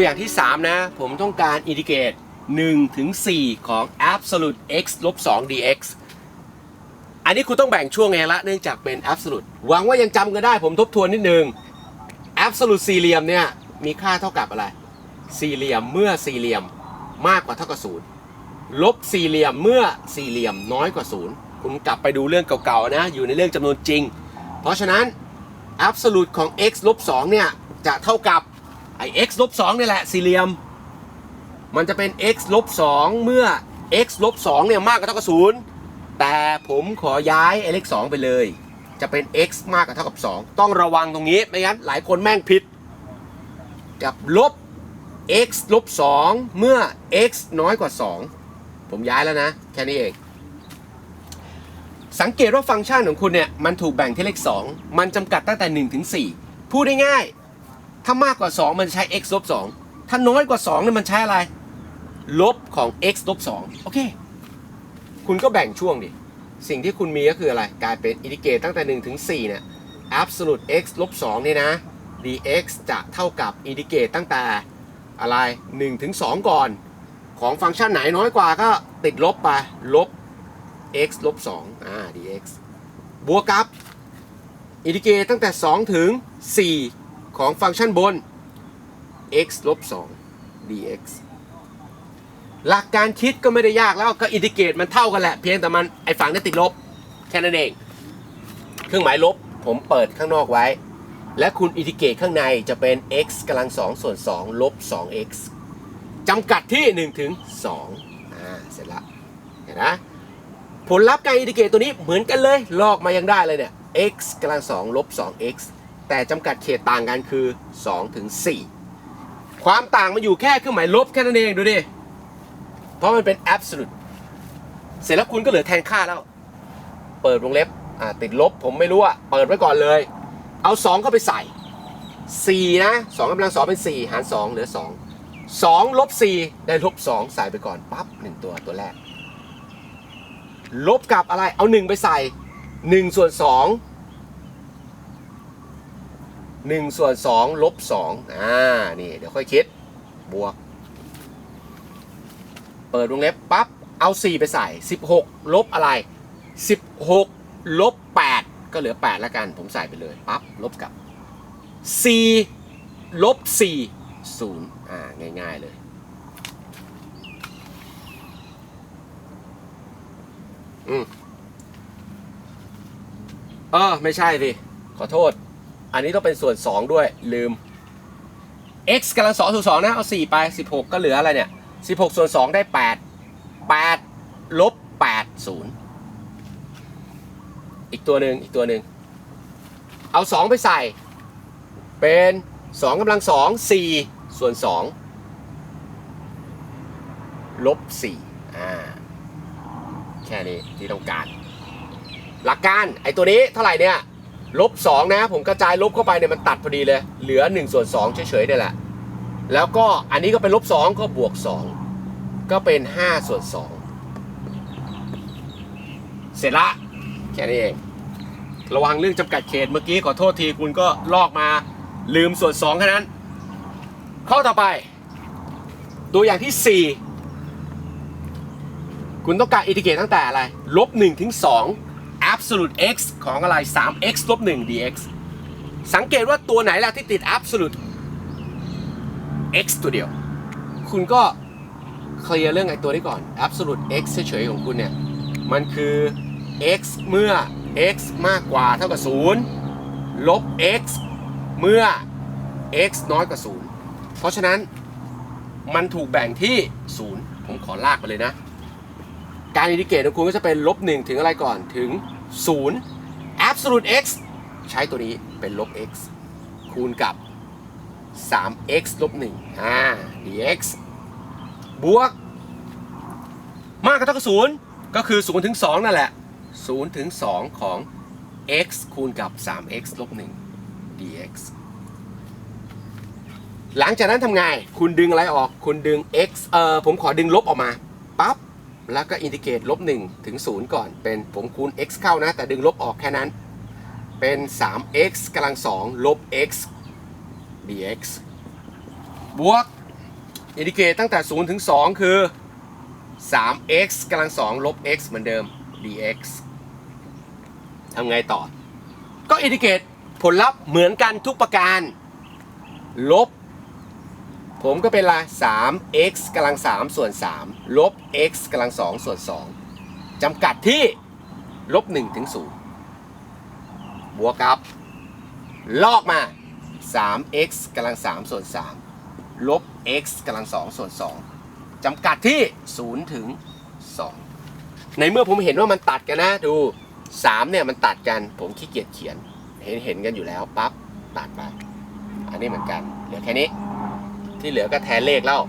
ตัวอย่างที่ 3 นะ ผมต้องการอินดิเกต1ถึง4ของ absolute x ลบ2 dx อันนี้คุณต้องแบ่งช่วงไงละ เนื่องจากเป็น absolute หวังว่ายังจำกันได้ผมทบทวนนิดนึง absolute สี่เหลี่ยมเนี่ย มีค่าเท่ากับอะไร สี่เหลี่ยมเมื่อสี่เหลี่ยมมากกว่าเท่ากับศูนย์ลบสี่เหลี่ยมเมื่อสี่เหลี่ยมน้อยกว่าศูนย์คุณกลับไปดูเรื่องเก่าๆนะ อยู่ในเรื่องจำนวนจริง เพราะฉะนั้น absolute ของ x ลบ2เนี่ย จะเท่ากับ ไอ้ x ลบ2นี่แหละสี่เหลี่ยม มันจะเป็น x ลบ2เมื่อ x ลบ2เนี่ยมากกว่าเท่ากับ0แต่ผมขอย้ายไอ้เลข2ไปเลย จะเป็น x มากกว่าเท่ากับ 2 ต้องระวังตรงนี้ไม่งั้นหลายคนแม่งผิด กับลบ x ลบ2เมื่อ x น้อยกว่า 2 ผมย้ายแล้วนะ แค่นี้เอง สังเกตว่าฟังก์ชันของคุณเนี่ย มันถูกแบ่งที่เลข 2 มันจำกัดตั้งแต่ 1 ถึง 4 พูดง่ายๆ ถ้ามากกว่า 2 มันใช้ x ลบ2ถ้าน้อยกว่า2เนี่ยมันใช้อะไร ลบของ x ลบ2โอเค คุณก็แบ่งช่วงดิ สิ่งที่คุณมีก็คืออะไร กลายเป็นอินดิเกรตตั้งแต่1ถึง4เนี่ย absolute x ลบ2นี่นะ dx จะเท่ากับอินดิเกรตตั้งแต่อะไร1ถึง2ก่อน ของฟังก์ชันไหนน้อยกว่าก็ติดลบไป ลบ x ลบ2อ่า dx บวกกับอินดิเกรตตั้งแต่ 2 ถึง 4 ของฟังก์ชันบน x ลบ2 dx หลักการคิดก็ไม่ได้ยากแล้วก็อินดิเกรตมันเท่ากันแหละ เพียงแต่มันไอฝั่งนี้ติดลบ แค่นั้นเอง เครื่องหมายลบผมเปิดข้างนอกไว้ และคุณอินดิเกรตข้างในจะเป็น x กำลัง2ส่วน2ลบ 2x จำกัดที่ 1 ถึง 2 อ่า เสร็จละเห็นนะผลลัพธ์การอินดิเกรตตัวนี้เหมือนกันเลย ลอกมายังได้เลยเนี่ย x กำลัง2ลบ 2x แต่จำกัดเขตต่างกันคือ2ถึง4ความต่างมันอยู่แค่เครื่องหมายลบแค่นั้นเองดูดิ เพราะมันเป็น absolute เสร็จแล้วคุณก็เหลือแทนค่าแล้ว เปิดวงเล็บติดลบผมไม่รู้อะเปิดไว้ก่อนเลย เอา 2 เข้าไปใส่ 4 นะ2กำลัง2เป็น 4 หาร 2 เหลือ 2 2ลบ4ได้ลบ2ใส่ไปก่อนปั๊บ1ตัวตัวแรก ลบกับอะไรเอา 1 ไปใส่ 1 ส่วน 2 1 ส่วน 2 ลบ 2 อ่า นี่ เดี๋ยวค่อยคิด บวก เปิดวงเล็บปั๊บ เอา 4 ไปใส่ 16 ลบอะไร 16 ลบ 8 ก็เหลือ 8 แล้วกัน ผมใส่ไปเลย ปั๊บ ลบกับ 4 ลบ 4 0 อ่า ง่าย ๆ เลยอืมเออ ไม่ใช่สิ ขอโทษ อันนี้ต้องเป็นส่วน 2 ด้วยลืม x กำลัง2ส่วน2นะเอา4ไป 16 ก็เหลืออะไรเนี่ย 16 ส่วน 2 ได้ 8 8ลบ8 0 อีกตัวหนึ่งอีกตัวหนึ่งเอา 2 ไปใส่ เป็น 2กำลัง2 4ส่วน 2 ลบ4อ่าแค่นี้ที่ต้องการ หลักการไอ้ตัวนี้เท่าไหร่เนี่ย ลบ2นะ ผมกระจายลบเข้าไปเนี่ยมันตัดพอดีเลย เหลือ1ส่วน2เฉยๆเนี่ยแหละ แล้วก็อันนี้ก็เป็นลบ2ก็บวก 2 ก็เป็น5ส่วน2เสร็จละแค่นี้เอง ระวังเรื่องจำกัดเขตเมื่อกี้ขอโทษทีคุณก็ลอกมาลืมส่วน2แค่นั้น ข้อต่อไป ตัวอย่างที่ 4 คุณต้องการอินทิเกรตตั้งแต่อะไรลบ1ถึง2 absolute x ของอะไร 3x ลบ 1 dx สังเกตว่าตัวไหนล่ะที่ติด absolute x ตัวเดียว คุณก็เคลียร์เรื่องไอ้ตัวนี้ก่อน absolute x เฉยๆของคุณเนี่ย มันคือ x เมื่อ x มากกว่าเท่ากับ 0 ลบ x เมื่อ x น้อยกว่า 0 เพราะฉะนั้นมันถูกแบ่งที่ 0 ผมขอลากไปเลยนะ การอินดิเกตของคุณก็จะเป็นลบ1ถึงอะไรก่อนถึง 0 absolute x ใช้ตัวนี้เป็นลบ x คูณกับ 3x ลบ1อ่า dx บวก มากกว่าเท่ากับ0ก็คือ 0 ถึง 2 นั่นแหละ 0 ถึง 2 ของ x คูณกับ 3x ลบ1 dx หลังจากนั้นทำไง คุณดึงอะไรออก คุณดึง x เอ่อผมขอดึงลบออกมา ปั๊บ แล้วก็อินทิเกตลบ1ถึง 0 ก่อน เป็นผมคูณ x เข้านะ แต่ดึงลบออกแค่นั้น เป็น 3x กำลัง 2 ลบ x dx บวก อินดิเกตตั้งแต่ 0 ถึง 2 คือ 3x กำลัง 2 ลบ x เหมือนเดิม dx ทำไงต่อ ก็อินดิเกตผลลัพธ์เหมือนกันทุกประการ ลบ ผมก็เป็นละ 3x กำลัง 3 ส่วน 3 ลบ x กำลัง 2 ส่วน 2จำกัดที่ลบ1ถึง0บวกกับ ลอกมา 3x กำลัง 3 ส่วน 3 ลบ x กำลัง 2 ส่วน 2จำกัดที่ 0 ถึง 2 ในเมื่อผมเห็นว่ามันตัดกันนะดู 3 เนี่ยมันตัดกัน ผมขี้เกียจเขียน เห็นเห็นกันอยู่แล้วปั๊บตัดไป อันนี้เหมือนกัน เหลือแค่นี้ ที่เหลือก็แทนเลขแล้ว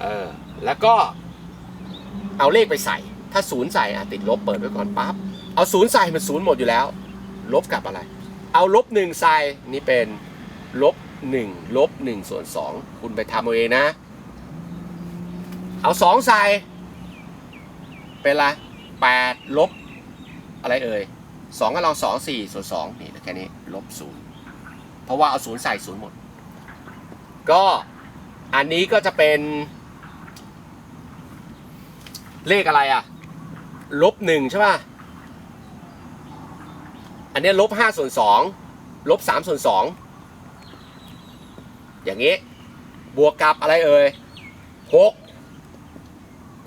เออแล้วก็เอาเลขไปใส่ ถ้าศูนย์ใส่อะติดลบเปิดไว้ก่อนปั๊บเอาศูนย์ใส่มันศูนย์หมดอยู่แล้ว ลบกับอะไร เอาลบหนึ่งใส่นี่เป็นลบหนึ่งลบหนึ่งส่วนสองคุณไปทำเอาเองนะ เอาสองใส่เป็นไรแปดลบอะไรเอ่ยสองก็ลองสองสี่ส่วนสองนี่แค่นี้ลบศูนย์เพราะว่าเอาศูนย์ใส่ศูนย์หมด ก็อันนี้ก็จะเป็น เลขอะไรอะลบหนึ่งใช่ป่ะ อันเนี้ยลบห้าส่วนสองลบสามส่วนสองอย่างนี้ บวกกับอะไรเอ่ยหก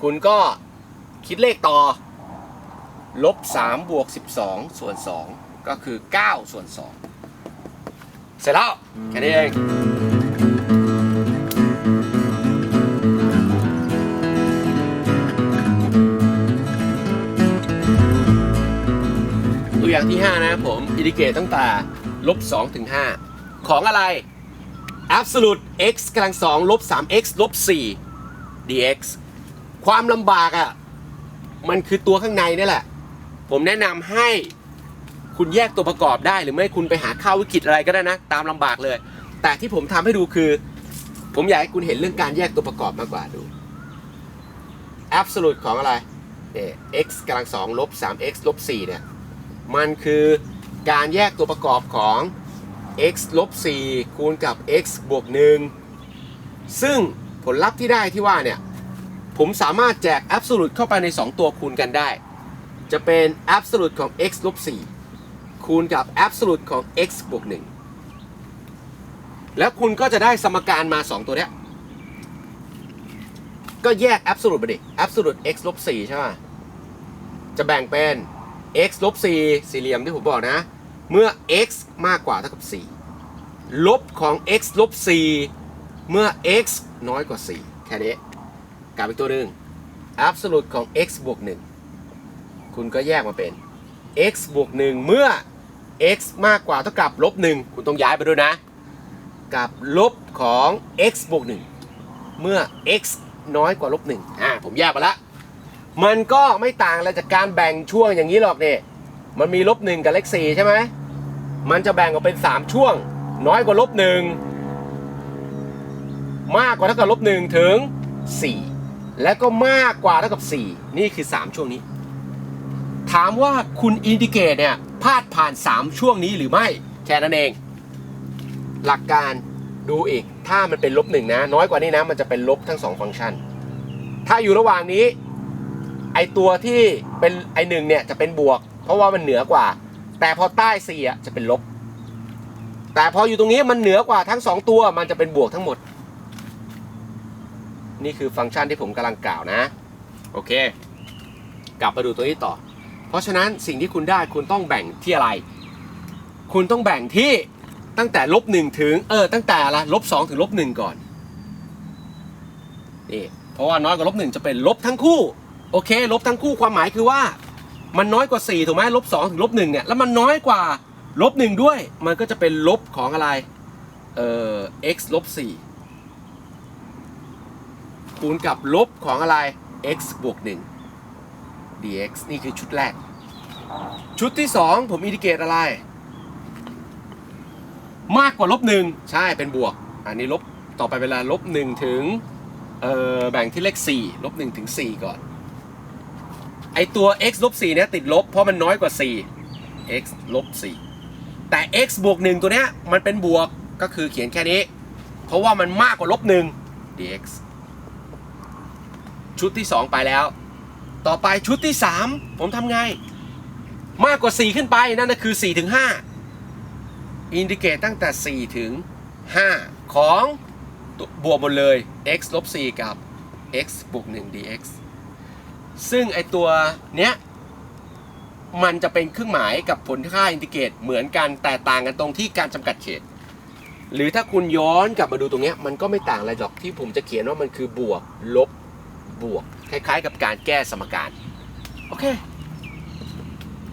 คุณก็คิดเลขต่อ ลบสามบวกสิบสองส่วนสองก็คือเก้าส่วนสองเสร็จแล้ว แค่นี้เอง ตัวอย่างที่ 5 นะครับผมอินดิเกตตั้งแต่ลบ2ถึง 5 ของอะไร absolute x กำลัง2ลบ 3x ลบ4 dx ความลำบากอะ่ะ มันคือตัวข้างในนี่แหละ ผมแนะนำให้คุณแยกตัวประกอบได้หรือไม่คุณไปหาข้าววิกฤตอะไรก็ได้นะ ตามลำบากเลย แต่ที่ผมทำให้ดูคือ ผมอยากให้คุณเห็นเรื่องการแยกตัวประกอบมากกว่าดู absolute ของอะไรเนี่ย x กำลัง2ลบ 3x ลบ4เนี่ย มันคือการแยกตัวประกอบของ x ลบ4คูณกับ x บวก1ซึ่งผลลัพธ์ที่ได้ที่ว่าเนี่ย ผมสามารถแจก absolute เข้าไปใน 2 ตัวคูณกันได้ จะเป็น absolute ของ x ลบ4คูณกับ absolute ของ x บวก1แล้วคุณก็จะได้สมการมา 2 ตัวเนี้ย ก็แยก absolute ไปดิ absolute x ลบ4ใช่ไหมจะแบ่งเป็น x ลบ4สี่เหลี่ยมที่ผมบอกนะ เมื่อ x มากกว่าเท่ากับ 4 ลบของ x ลบ4เมื่อ x น้อยกว่า 4 แค่นี้กลับไปตัวหนึ่ง absolute ของ x บวก1คุณก็แยกมาเป็น x บวก1เมื่อ x มากกว่าเท่ากับลบ1คุณต้องย้ายไปด้วยนะ กับลบของ x บวก1เมื่อ x น้อยกว่าลบ1อ่าผมแยกไปละ มันก็ไม่ต่างอะไรจากการแบ่งช่วงอย่างนี้หรอกเนี่ยมันมีลบหนึ่งกับเลขสี่ใช่ไหม มันจะแบ่งออกเป็นสามช่วง น้อยกว่าลบหนึ่งมากกว่าเท่ากับลบหนึ่งถึงสี่และก็มากกว่าเท่ากับสี่นี่คือสามช่วงนี้ ถามว่าคุณอินดิเกตเนี่ยพาดผ่านสามช่วงนี้หรือไม่แค่นั้นเอง หลักการดูอีก ถ้ามันเป็นลบหนึ่งนะ น้อยกว่านี้นะ มันจะเป็นลบทั้งสองฟังก์ชัน ถ้าอยู่ระหว่างนี้ ตัวที่เป็นไอหนึ่งเนี่ยจะเป็นบวก เพราะว่ามันเหนือกว่า แต่พอใต้สี่อะจะเป็นลบ แต่พออยู่ตรงนี้มันเหนือกว่าทั้งสองตัวมันจะเป็นบวกทั้งหมด นี่คือฟังก์ชันที่ผมกำลังกล่าวนะ โอเค กลับมาดูตัวนี้ต่อ เพราะฉะนั้นสิ่งที่คุณได้คุณต้องแบ่งที่อะไร คุณต้องแบ่งที่ตั้งแต่ลบหนึ่งถึงเออตั้งแต่ละลบสองถึงลบหนึ่งก่อนนี่เพราะว่าน้อยกว่าลบหนึ่งจะเป็นลบทั้งคู่ โอเค ลบทั้งคู่ความหมายคือว่า มันน้อยกว่า 4 ถูกไหมลบ2ถึงลบ1เนี่ย แล้วมันน้อยกว่าลบ1ด้วย มันก็จะเป็นลบของอะไร เอ่อ x ลบ4คูณกับลบของอะไร x บวก1 dx นี่คือชุดแรก ชุดที่ 2 ผมอินดิเกตอะไร มากกว่าลบ1ใช่เป็นบวก อันนี้ลบต่อไปเวลาลบ1ถึง เอ่อ แบ่งที่เลข4ลบ1ถึง4ก่อน ไอตัว x ลบ4เนี่ยติดลบเพราะมันน้อยกว่า 4 x ลบ4แต่ x บวก 1 ตัวเนี้ยมันเป็นบวกก็คือเขียนแค่นี้ เพราะว่ามันมากกว่าลบหนึ่ง dx ชุดที่ 2 ไปแล้ว ต่อไปชุดที่ 3 ผมทำไง มากกว่า 4 ขึ้นไปนั่นก็คือ4ถึง5อินดิเกตตั้งแต่ 4 ถึง 5 ของบวกหมดเลย x ลบ4กับ x บวก1 dx ซึ่งไอตัวเนี้ยมันจะเป็นเครื่องหมายกับผลค่าอินทิเกรตเหมือนกันแต่ต่างกันตรงที่การจำกัดเขต หรือถ้าคุณย้อนกลับมาดูตรงเนี้ยมันก็ไม่ต่างอะไรหรอกที่ผมจะเขียนว่ามันคือบวกลบบวกคล้ายๆ กับการแก้สมการโอเค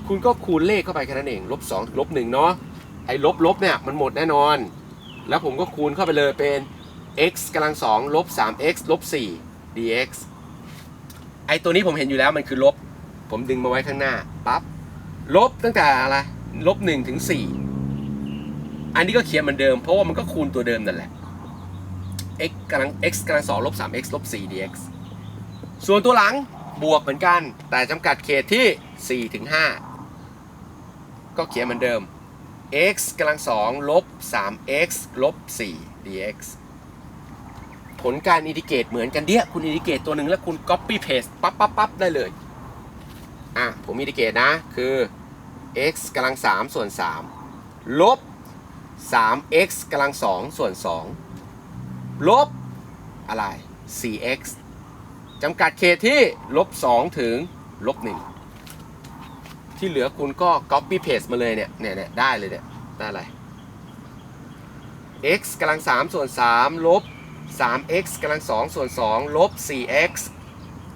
คุณก็คูณเลขเข้าไปแค่นั้นเองลบ2ลบ1เนาะไอ้ลบลบเนี่ยมันหมดแน่นอน แล้วผมก็คูณเข้าไปเลยเป็น x กำลัง2ลบ 3x ลบ 4 dx ไอ้ตัวนี้ผมเห็นอยู่แล้วมันคือลบ ผมดึงมาไว้ข้างหน้าปั๊บลบตั้งแต่อะไรลบ1ถึง4อันนี้ก็เขียนเหมือนเดิมเพราะว่ามันก็คูณตัวเดิมนั่นแหละ x กำลัง x กำลัง2ลบ 3x ลบ4 dx ส่วนตัวหลังบวกเหมือนกัน แต่จำกัดเขตที่ 4 ถึง 5 ก็เขียนเหมือนเดิม x กำลัง2ลบ 3x ลบ4 dx ผลการอินดิเกตเหมือนกันเดียคุณอินดิเกตตัวหนึ่งแล้วคุณ copy paste ปั๊บปั๊บปั๊บได้เลย อะ ผมอินดิเกตนะ คือ x กำลัง3ส่วน3ลบ 3x กำลัง2ส่วน2ลบอะไร 4x จำกัดเขตที่ลบ2ถึงลบ1ที่เหลือคุณก็ copy paste มาเลยเนี่ยเนี่ยเนี่ยได้เลยเนี่ยได้อะไร x กำลัง3ส่วน3ลบ 3x กำลัง2ส่วน2ลบ 4x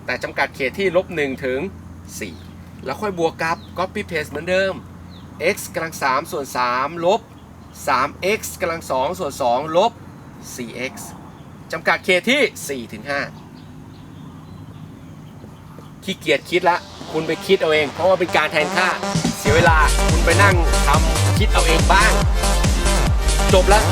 แต่จำกัดเขตที่ลบ1ถึง 4 แล้วค่อยบวกกับ copy paste เหมือนเดิม x กำลัง3ส่วน3ลบ 3x กำลัง2ส่วน2ลบ 4x จำกัดเขตที่ 4 ถึง 5 ขี้เกียจคิดละ คุณไปคิดเอาเอง เพราะว่าเป็นการแทนค่า เสียเวลา คุณไปนั่งทำคิดเอาเองบ้าง จบแล้ว